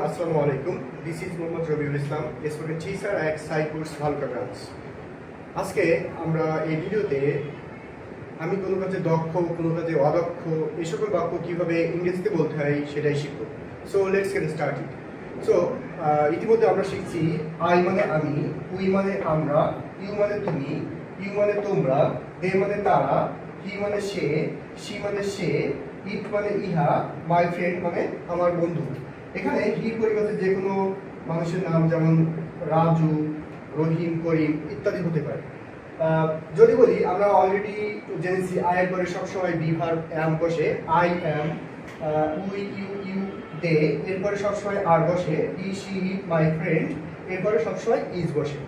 Assalamu alaikum. This is Mohammad Rabiul Islam, a student teacher at Cyprus Valka আজকে আমরা এই ভিডিওতে আমি কোনো কাজে দক্ষ কোনো কাজে অদক্ষ এই বাক্য কীভাবে ইংরেজিতে বলতে হয় সেটাই শিখব। So let's get started so ইতিমধ্যে আমরা শিখছি আই মানে আমি উই মানে আমরা ইউ মানে তুমি ইউ মানে তোমরা দে মানে তারা হি মানে সে সি মানে সে ইট মানে ইহা মাই ফ্রেন্ড মানে আমার বন্ধু। এখানে হি পরিবর্তে যে কোনো মানুষের নাম যেমন রাজু, রহিম, করিম ইত্যাদি হতে পারে। যদি বলি, আমরা অলরেডি জেনেছি, আই এর পরে সবসময় বি ভার্ব অ্যাম বসে, I am we, you you, they এরপরে সবসময় আর বসে, ই সি মাই ফ্রেন্ড এরপরে সবসময় ইজ বসে।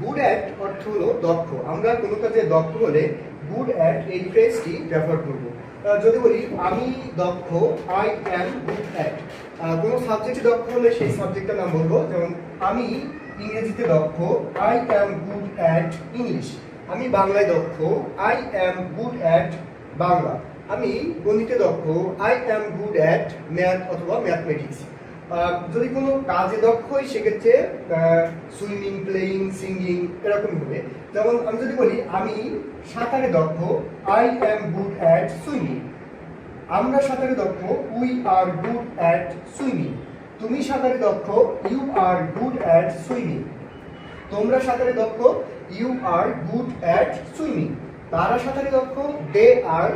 গুড অ্যাট অর্থ হলো দক্ষ। আমরা কোনো কাজে দক্ষ হলে গুড অ্যাট এই ফ্রেজটি ব্যবহার করব। যদি বলি, আমি দক্ষ আই অ্যাম গুড অ্যাট কোনো সাবজেক্টে দক্ষ হলে সেই সাবজেক্টের নাম বলব, যেমন, আমি ইংরেজিতে দক্ষ I am good at English আমি বাংলায় দক্ষ I am good at Bangla. আমি গণিতে দক্ষ I am good at math অথবা ম্যাথমেটিক্স যদি কোনো কাজে দক্ষ হই, সেক্ষেত্রে সুইমিং প্লেয়িং সিঙ্গিং এরকম হবে। যেমন আমি যদি বলি, আমি সাঁতারে দক্ষ I am good at swimming আমরা সাঁতারে দক্ষ we are good at swimming তুমি সাঁতারে দক্ষ you are good at swimming তোমরা সাঁতারে দক্ষ you are good at swimming তারা সাঁতারে দক্ষ they are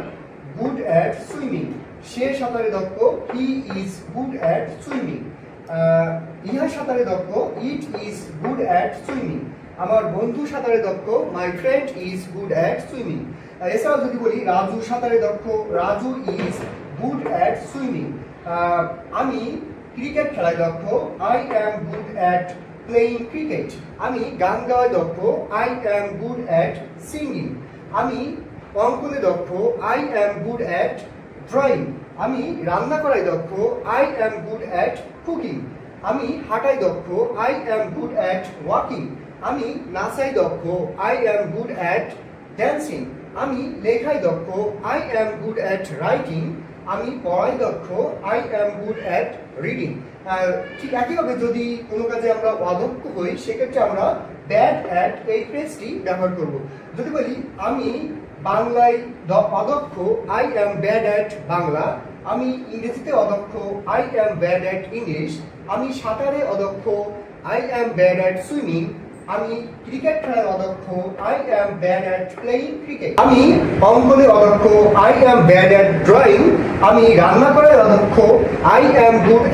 good at swimming সে সাঁতারে দক্ষ he is good at swimming ইহা সাঁতারে দক্ষ it is good at swimming আমার বন্ধু সাঁতারে দক্ষ my friend is good at swimming এছাড়াও যদি বলি, রাজু সাঁতারে দক্ষ, Raju is good at swimming আমি ক্রিকেট খেলায় দক্ষ I am good at playing cricket আমি গান গাওয়ায় দক্ষ I am good at singing আমি অঙ্কনে দক্ষ I am good at drawing আমি রান্না করায় দক্ষ I am good at cooking আমি হাঁটাই দক্ষ I am good at walking আমি নাচাই দক্ষ I am good at dancing আমি লেখাই দক্ষ I am good at writing আমি পড়াই দক্ষ I am good at reading ঠিক একইভাবে যদি কোনো কাজে আমরা অদক্ষ হই, সেক্ষেত্রে আমরা ব্যাড অ্যাট এই ফ্রেজটি ব্যবহার করব। যদি বলি, আমি বাংলায় অদক্ষ I am bad at Bangla. আমি ইংরেজিতে অদক্ষ I am bad at English আমি সাঁতারে অদক্ষ I am bad at swimming আমি ক্রিকেট খেলার অদক্ষ I am bad at playing cricket আমি অঙ্কনে অদক্ষ I am bad at drawing আমি রান্না করায় অদক্ষ আই অ্যাম গুড